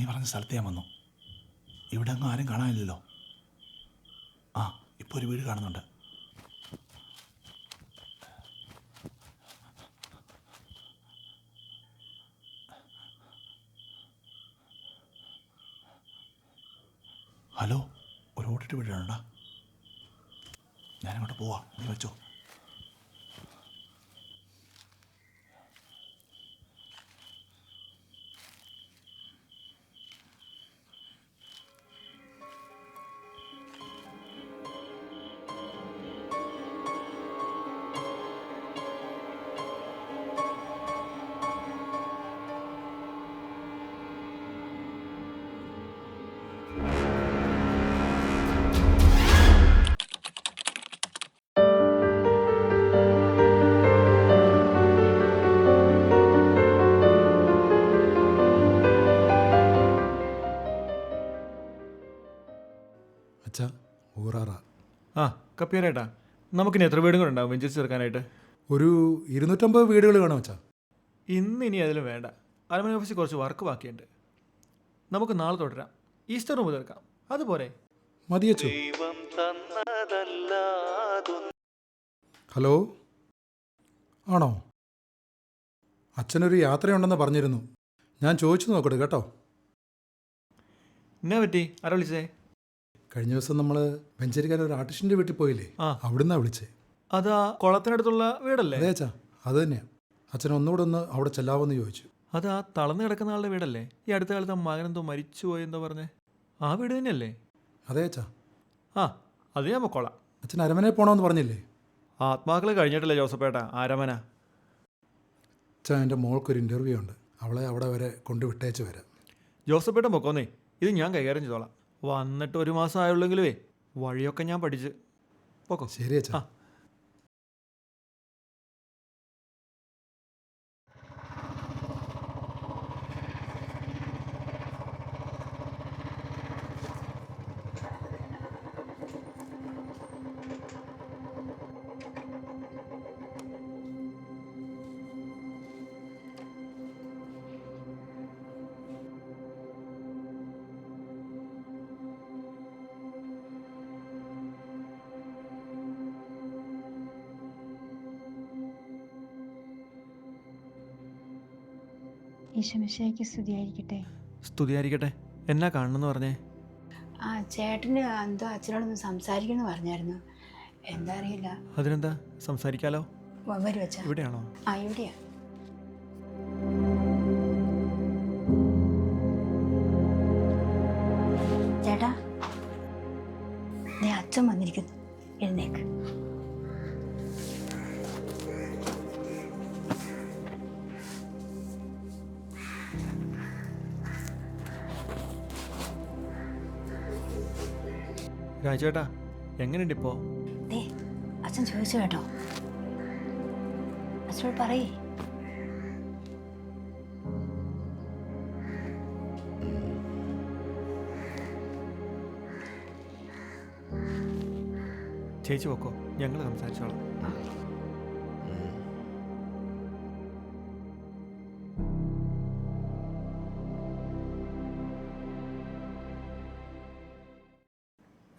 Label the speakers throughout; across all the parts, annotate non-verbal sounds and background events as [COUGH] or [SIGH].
Speaker 1: നീ പറഞ്ഞ സ്ഥലത്ത് ഞാൻ വന്നു. ഇവിടെ അങ്ങ് ആരും കാണാനില്ലല്ലോ. ആ ഇപ്പോൾ ഒരു വീട് കാണുന്നുണ്ട്. ഹലോ ഒരു ഓട്ടിട്ട് വീടാണോടാ ഞാനങ്ങോട്ട് പോവാ. നീ വെച്ചോ.
Speaker 2: ഊറാറ
Speaker 3: ആ കപ്പിയാരേട്ടാ നമുക്കിനി എത്ര വീടുകൾ ഉണ്ടാവും? വെഞ്ചരിച്ച് ചേർക്കാനായിട്ട്.
Speaker 2: ഒരു ഇരുന്നൂറ്റമ്പത് വീടുകൾ വേണം വെച്ചാ
Speaker 3: ഇന്ന് ഇനി അതിലും വേണ്ട. അരമന ഓഫീസിൽ കുറച്ച് വർക്ക് ബാക്കിയുണ്ട്. നമുക്ക് നാളെ തുടരാം. ഈസ്റ്റർ മുതൽ തീർക്കാം
Speaker 2: അതുപോലെ. ഹലോ? ആണോ? അച്ഛനൊരു യാത്രയുണ്ടെന്ന് പറഞ്ഞിരുന്നു. ഞാൻ ചോദിച്ചു നോക്കട്ടെ കേട്ടോ?
Speaker 3: എന്നാ പറ്റി? ആരാ വിളിച്ചേ?
Speaker 2: കഴിഞ്ഞ ദിവസം നമ്മൾ വെഞ്ചരിക്കാൻ ഒരു ആർട്ടിസ്റ്റിന്റെ വീട്ടിൽ പോയില്ലേ? അവിടുന്ന് വിളിച്ചേ.
Speaker 3: അതാ കുളത്തിനടുത്തുള്ള വീടല്ലേ?
Speaker 2: അതെ അച്ഛാ അത് തന്നെയാ. അച്ഛൻ ഒന്നുകൂടെ ഒന്ന് അവിടെ ചെല്ലാവെന്ന് ചോദിച്ചു.
Speaker 3: അത് ആ തളർന്നു കിടക്കുന്ന ആളുടെ വീടല്ലേ? ഈ അടുത്ത കാലത്ത് മകനെന്തോ മരിച്ചു പോയെന്തോ പറഞ്ഞേ. ആ വീട് തന്നെയല്ലേ?
Speaker 2: അതെ അച്ഛാ.
Speaker 3: ആ അത് ഞാൻ പൊക്കോളാം.
Speaker 2: അച്ഛൻ അരമനെ പോകണമെന്ന് പറഞ്ഞില്ലേ?
Speaker 3: ആത്മാക്കൾ കഴിഞ്ഞിട്ടില്ല ജോസഫേട്ട അരമന?
Speaker 2: അച്ഛാ എന്റെ മോൾക്കൊരു ഇന്റർവ്യൂ ഉണ്ട്. അവളെ അവിടെ വരെ കൊണ്ടുവിട്ടേച്ച് വരാം.
Speaker 3: ജോസഫേട്ടൻ പൊക്കോന്നേ ഇത് ഞാൻ കൈകാര്യം ചെയ്തോളാം. വന്നിട്ട് ഒരു മാസം ആയുള്ളെങ്കിലുവേ വഴിയൊക്കെ ഞാൻ പഠിച്ച്. പോക്കോ.
Speaker 2: ശരി അച്ഛാ.
Speaker 4: ഈശോമിശയ്ക്ക് സ്തുതിയായിരിക്കട്ടെ
Speaker 3: സ്തുതിയായിരിക്കട്ടെ. എന്നാ കാണണമെന്ന് പറഞ്ഞേ?
Speaker 4: ആ ചേട്ടന് എന്തോ അച്ഛനോടൊന്ന് സംസാരിക്കണം പറഞ്ഞായിരുന്നു. എന്താ അറിയില്ല.
Speaker 3: അതിനെന്താ? സംസാരിക്കാലോ?
Speaker 4: വരൂ അച്ഛാ.
Speaker 3: ഇവിടെയാണോ?
Speaker 4: ആ ഇവിടെയാ. ചേട്ടാ അച്ഛൻ വന്നിരിക്കുന്നു. എഴുന്നേക്ക്.
Speaker 3: രാജേട്ടാ എങ്ങനെയുണ്ട് ഇപ്പോ?
Speaker 4: ദേ അച്ഛൻ ചോദിച്ചു കേട്ടോ. അച്ഛനോട് പറയേ.
Speaker 3: ചേച്ചി പൊക്കോ ഞങ്ങൾ സംസാരിച്ചോളാം.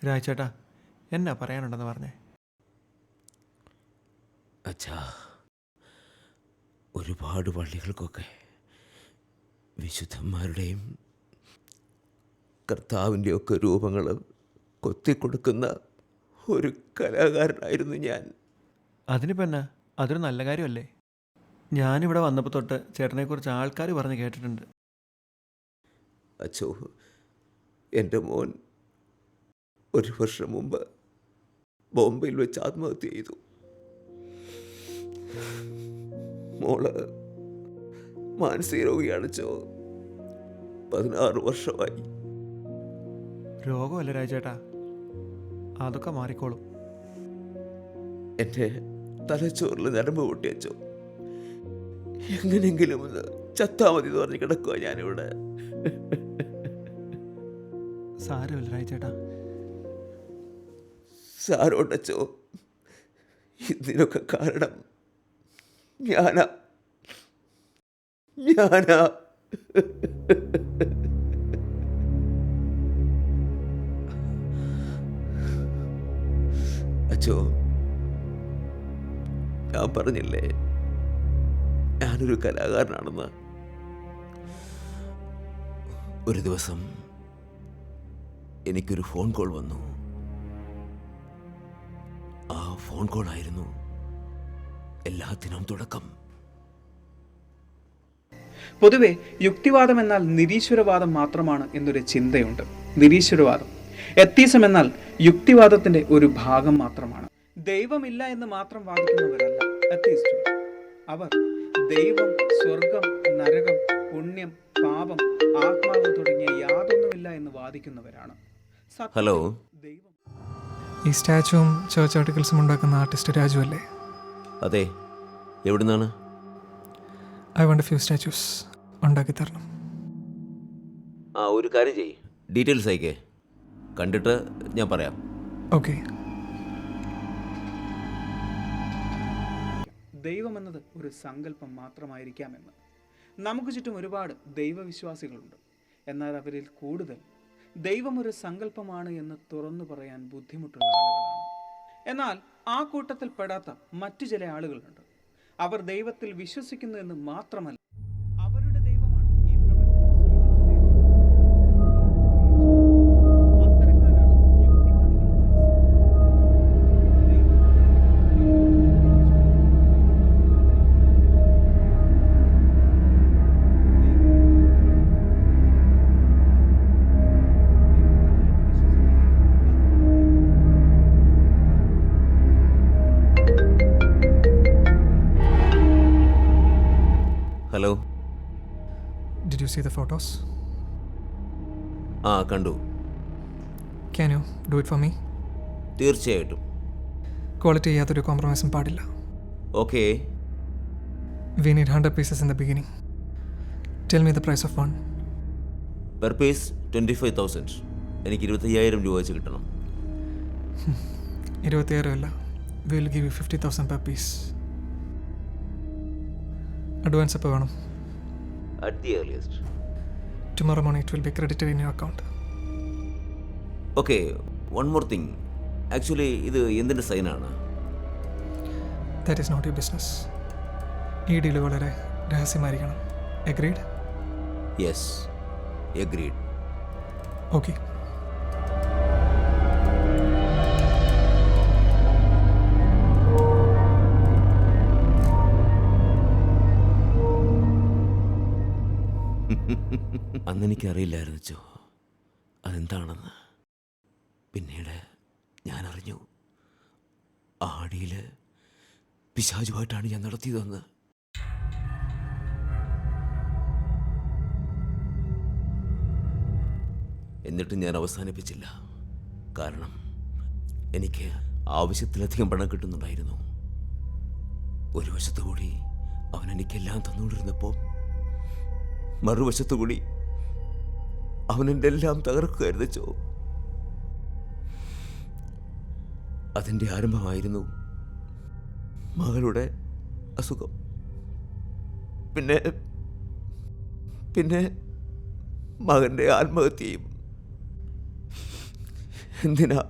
Speaker 3: രാജേട്ടാ എന്നാ പറയാനുണ്ടെന്ന് പറഞ്ഞേ?
Speaker 5: അച്ഛാ ഒരുപാട് പള്ളികൾക്കൊക്കെ വിശുദ്ധന്മാരുടെയും കർത്താവിന്റെയൊക്കെ രൂപങ്ങൾ കൊത്തിക്കൊടുക്കുന്ന ഒരു കലാകാരനായിരുന്നു ഞാൻ.
Speaker 3: അതിനിപ്പോൾ എന്നാ? അതൊരു നല്ല കാര്യമല്ലേ? ഞാനിവിടെ വന്നപ്പോൾ തൊട്ട് ചേട്ടനെക്കുറിച്ച് ആൾക്കാർ പറഞ്ഞ് കേട്ടിട്ടുണ്ട്.
Speaker 5: അച്ഛോ എന്റെ മോൻ ഒരു വർഷം മുമ്പ് ബോംബെയിൽ വെച്ച് ആത്മഹത്യ ചെയ്തു. മോൾ മാനസിക രോഗിയാണ് ചോ പതിനാറ് വർഷമായി.
Speaker 3: രോഗമല്ല രാജേട്ടാ. അതൊക്കെ മാറിക്കോളും.
Speaker 5: എന്റെ തലച്ചോറിൽ നരമ്പ് പൊട്ടിയച്ചോ എങ്ങനെങ്കിലും ഒന്ന് ചത്താ മതി എന്ന് പറഞ്ഞ് കിടക്കുക ഞാനിവിടെ.
Speaker 3: സാരമില്ല രാജേട്ടാ.
Speaker 5: സാരോടച്ചോ ഇതിനൊക്കെ കാരണം ഞാനാ ഞാനാ. അച്ഛോ ഞാൻ പറഞ്ഞില്ലേ ഞാനൊരു കലാകാരനാണെന്ന്. ഒരു ദിവസം എനിക്കൊരു ഫോൺ കോൾ വന്നു. ആ ഫോൺ കോൾ ആയിരുന്നു എല്ലാത്തിനും തുടക്കം.
Speaker 6: പൊതുവെ യുക്തിവാദം എന്നാൽ നിരീശ്വരവാദം മാത്രമാണ് എന്നൊരു ചിന്തയുണ്ട്. നിരീശ്വരവാദം. എത്തീസം എന്നാൽ യുക്തിവാദത്തിന്റെ ഒരു ഭാഗം മാത്രമാണ്. ദൈവമില്ല എന്ന് മാത്രം വാദിക്കുന്നവരല്ല എത്തീസ്റ്റുകൾ അവർ ദൈവം സ്വർഗം നരകം പുണ്യം പാപം ആത്മാവ് തുടങ്ങിയ യാതൊന്നുമില്ല എന്ന് വാദിക്കുന്നവരാണ്.
Speaker 5: ഹലോ.
Speaker 6: ദൈവം
Speaker 7: ഈ സ്റ്റാച്ചുവും ചേർച്ച് ആർട്ടിക്കിൾസും ഉണ്ടാക്കുന്ന ആർട്ടിസ്റ്റ് രാജു അല്ലേ?
Speaker 5: അതെ. എവിടുന്നാണ്?
Speaker 7: ഐ വണ്ട് ഫ്യൂ സ്റ്റാച്യൂസ്. ഉണ്ടാക്കി തരണം.
Speaker 5: ആ ഒരു കാര്യം ചെയ്യ്. ഡീറ്റെയിൽസ് അയക്കേ. കണ്ടിട്ട് ഞാൻ പറയാം.
Speaker 7: ഓക്കെ.
Speaker 6: ദൈവമെന്നത് ഒരു സങ്കല്പം മാത്രമായിരിക്കാമെന്ന്. നമുക്ക് ചുറ്റും ഒരുപാട് ദൈവവിശ്വാസികളുണ്ട്. എന്നാൽ അവരിൽ കൂടുതൽ ദൈവം ഒരു സങ്കല്പമാണ് എന്ന് തുറന്നു പറയാൻ ബുദ്ധിമുട്ടുള്ള ആളുകളാണ്. എന്നാൽ ആ കൂട്ടത്തിൽ പെടാത്ത മറ്റു ചില ആളുകളുണ്ട്. അവർ ദൈവത്തിൽ വിശ്വസിക്കുന്നു എന്ന് മാത്രമല്ല
Speaker 7: സീ ദ ഫോട്ടോസ്
Speaker 5: ആ കണ്ടു.
Speaker 7: Can you do it for me
Speaker 5: തീർച്ചയായിട്ടും.
Speaker 7: ക്വാളിറ്റി യാതൊരു കോംപ്രമൈസും പാടില്ല.
Speaker 5: Okay
Speaker 7: we need hundred pieces in the beginning tell me the price of one
Speaker 5: per piece twenty five thousand എനിക്ക് ഇരുപത്തയ്യായിരം രൂപ വെച്ച് കിട്ടണം. [LAUGHS]
Speaker 7: ഇരുപത്തിയായിരം അല്ല. Will give you fifty thousand per piece advance എപ്പോൾ വേണം.
Speaker 5: At the earliest
Speaker 7: tomorrow morning it will be credited in your account
Speaker 5: okay one more thing actually ഇത് എന്തിന്റെ സൈനാണ്
Speaker 7: that is not you business ഈ ഡീൽ വളരെ രഹസ്യമായിരിക്കണം. Agreed
Speaker 5: yes agreed
Speaker 7: okay
Speaker 5: അന്ന് എനിക്കറിയില്ലായിരുന്നു ചോ അതെന്താണെന്ന്. പിന്നീട് ഞാൻ അറിഞ്ഞു ആടിയിൽ പിശാചുമായിട്ടാണ് ഞാൻ നടത്തിയതെന്ന്. എന്നിട്ടും ഞാൻ അവസാനിപ്പിച്ചില്ല. കാരണം എനിക്ക് ആവശ്യത്തിലധികം പണം കിട്ടുന്നുണ്ടായിരുന്നു. ഒരു വശത്തുകൂടി അവൻ എനിക്കെല്ലാം തന്നുകൊണ്ടിരുന്നപ്പോൾ മറുവശത്തു കൂടി അവൻ എന്റെ എല്ലാം തകർക്കുകയായിരുന്നു ചോ. അതിന്റെ ആരംഭമായിരുന്നു മകളുടെ അസുഖം. പിന്നെ പിന്നെ മകന്റെ ആത്മഹത്യയും. എന്തിനാ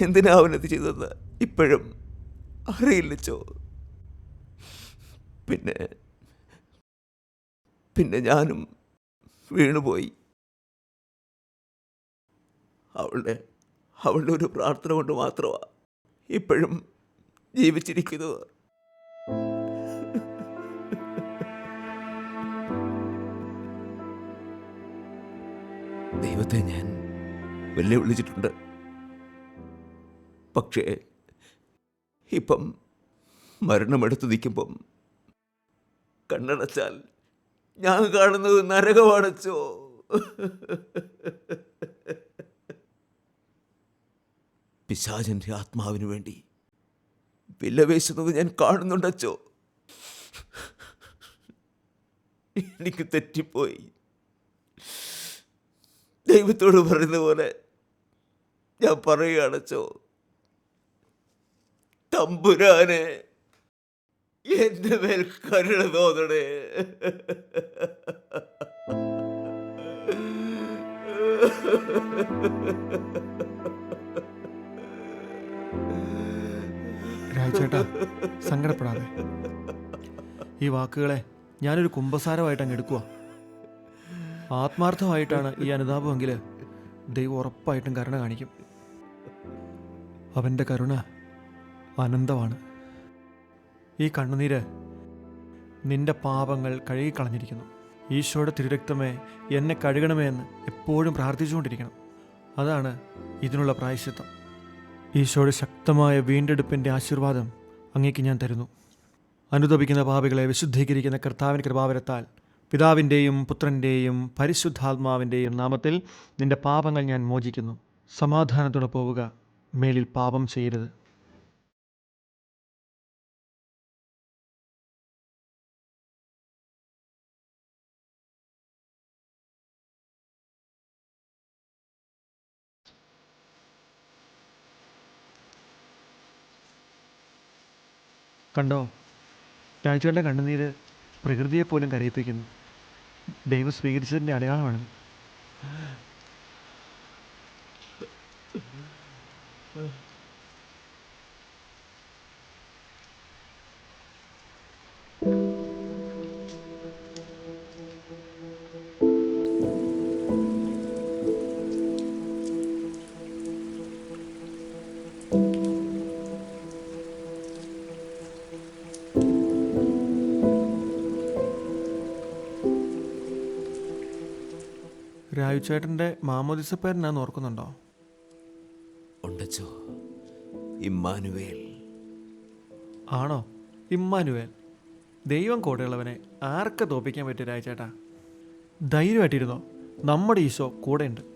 Speaker 5: എന്തിനാ അവനത് ചെയ്തതെന്ന് ഇപ്പോഴും അറിയില്ല ചോ. പിന്നെ പിന്നെ ഞാനും വീണുപോയി. അവളുടെ അവളുടെ ഒരു പ്രാർത്ഥന കൊണ്ട് മാത്രമാണ് ഇപ്പോഴും ജീവിച്ചിരിക്കുന്നത്. ദൈവത്തെ ഞാൻ വെല്ലുവിളിച്ചിട്ടുണ്ട്. പക്ഷേ ഇപ്പം മരണമെടുത്ത് നിൽക്കുമ്പം കണ്ണടച്ചാൽ ഞാൻ കാണുന്നത് നരകമാണച്ചോ? പിശാചന്റെ ആത്മാവിന് വേണ്ടി വിലവേശുന്നത് ഞാൻ കാണുന്നുണ്ടച്ചോ. എനിക്ക് തെറ്റിപ്പോയി. ദൈവത്തോട് പറയുന്ന പോലെ ഞാൻ പറയുകയാണച്ചോ. തമ്പുരാനെ എന്റെ മേൽ കരുണ തോന്നണേ. [LAUGHS]
Speaker 3: രാജേട്ടാ സങ്കടപ്പെടാതെ. ഈ വാക്കുകളെ ഞാനൊരു കുംഭസാരമായിട്ട് അങ്ങ് എടുക്കുക ആത്മാർത്ഥമായിട്ടാണ് ഈ അനുതാപമെങ്കിൽ ദൈവം ഉറപ്പായിട്ടും കരുണ കാണിക്കും. അവന്റെ കരുണ അനന്തമാണ്. ഈ കണ്ണുനീര് നിന്റെ പാപങ്ങൾ കഴുകിക്കളഞ്ഞിരിക്കുന്നു. ഈശോയുടെ തിരുരക്തമേ എന്നെ കഴുകണമേ എന്ന് എപ്പോഴും പ്രാർത്ഥിച്ചുകൊണ്ടിരിക്കണം. അതാണ് ഇതിനുള്ള പ്രായശ്ചിത്തം. ഈശോയുടെ ശക്തമായ വീണ്ടെടുപ്പിന്റെ ആശീർവാദം അങ്ങേക്ക് ഞാൻ തരുന്നു. അനുദപിക്കുന്ന പാപികളെ വിശുദ്ധീകരിക്കുന്ന കർത്താവിന്റെ കൃപാവരത്താൽ പിതാവിന്റെയും പുത്രന്റെയും പരിശുദ്ധാത്മാവിന്റെയും നാമത്തിൽ നിന്റെ പാപങ്ങൾ ഞാൻ മോചിക്കുന്നു. സമാധാനത്തോടെ പോവുക. മേലിൽ പാപം ചെയ്യരുത്. കണ്ടോ? രാജുവിന്റെ കണ്ണുനീര് പ്രകൃതിയെ പോലും കരയിപ്പിക്കുന്നു. ദൈവം സ്വീകരിച്ചതിന്റെ അടയാളമാണ് മാമോദിസ പേരനാന്ന് ഓർക്കുന്നുണ്ടോ?
Speaker 5: ഉണ്ടച്ചോ. ഇമ്മാനുവേൽ.
Speaker 3: ആണോ? ഇമ്മാനുവേൽ. ദൈവം കൂടെയുള്ളവനെ ആർക്ക് തോപ്പിക്കാൻ പറ്റും രാജേട്ടാ ധൈര്യമായിട്ടിരുന്നോ. നമ്മുടെ ഈശോ കൂടെയുണ്ട്.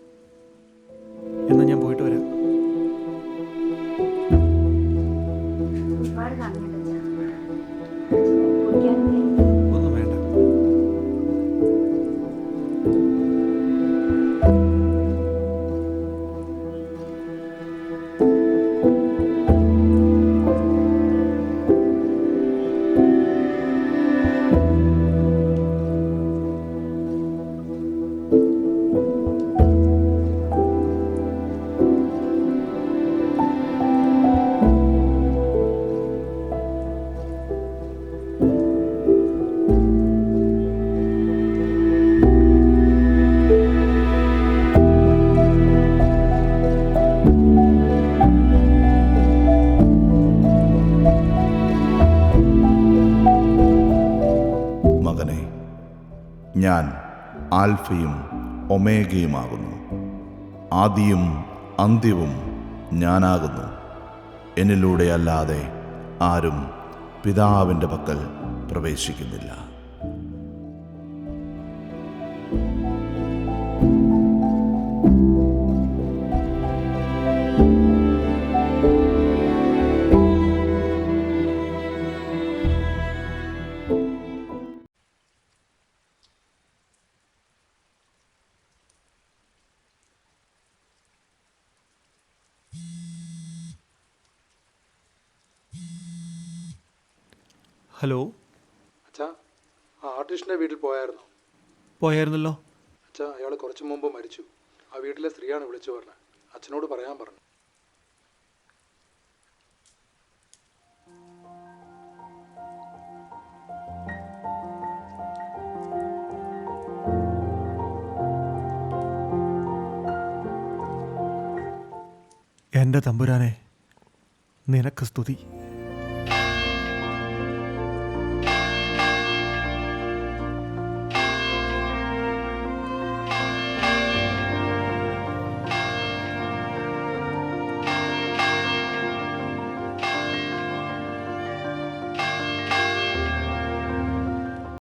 Speaker 1: ആൽഫയും ഒമേഗയുമാകുന്നു. ആദിയും അന്ത്യവും ഞാനാകുന്നു. എന്നിലൂടെ അല്ലാതെ ആരും പിതാവിന്റെ പക്കൽ പ്രവേശിക്കുന്നില്ല.
Speaker 3: ഹലോ?
Speaker 2: അച്ഛാ ആ ആർട്ടിസ്റ്റിന്റെ വീട്ടിൽ പോയായിരുന്നു.
Speaker 3: പോയായിരുന്നല്ലോ?
Speaker 2: അച്ഛാ അയാൾ കുറച്ചു മുമ്പ് മരിച്ചു. ആ വീട്ടിലെ സ്ത്രീയാണ് വിളിച്ചു പറഞ്ഞത്. അച്ഛനോട് പറയാൻ പറഞ്ഞു.
Speaker 3: എന്റെ തമ്പുരാനെ നിനക്ക് സ്തുതി.